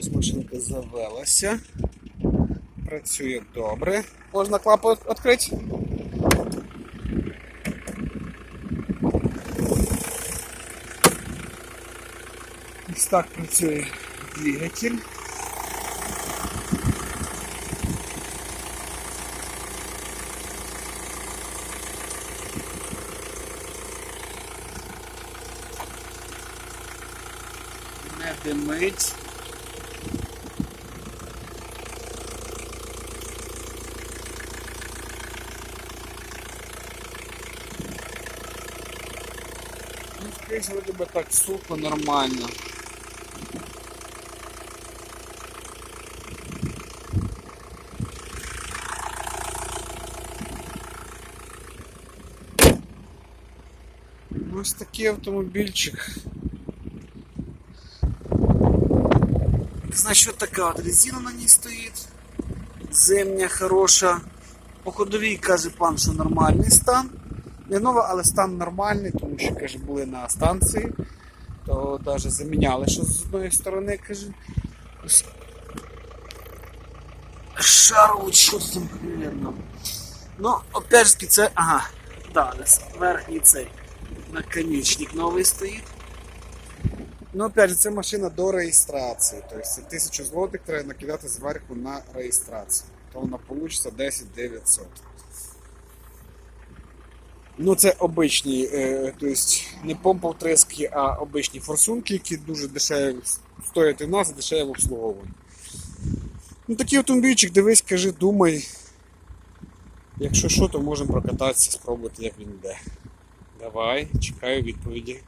Ось машинка завелася. Працює добре. Можна клапу відкрити? Ось так працює двигатель. Не димить. Здесь вроде бы так сухо, нормально. Ось такий автомобільчик. Значить, така от резина на ній стоїть. Зимня хороша. По ходовій каже пан, що нормальний стан. Не нова, але стан нормальний, тому що каже, були на станції, то навіть заміняли що з одної сторони, каже. Шаруть, що там примерно. Ну, опять же, це. Ага, да, верхній цей наконечник новий стоїть. Ну, опять же, це машина до реєстрації. Тобто це 1000 злотих треба накидати зверху на реєстрацію. То вона вийде 10 900. Ну, це обичні, е, тобто не помпа втриски, а обичні форсунки, які дуже дешеві стоять у нас і дешево обслуговувані. Ну, такий автомобільчик, дивись, кажи, думай. Якщо що, то можемо прокататися, спробувати, як він йде. Давай, чекаю відповіді.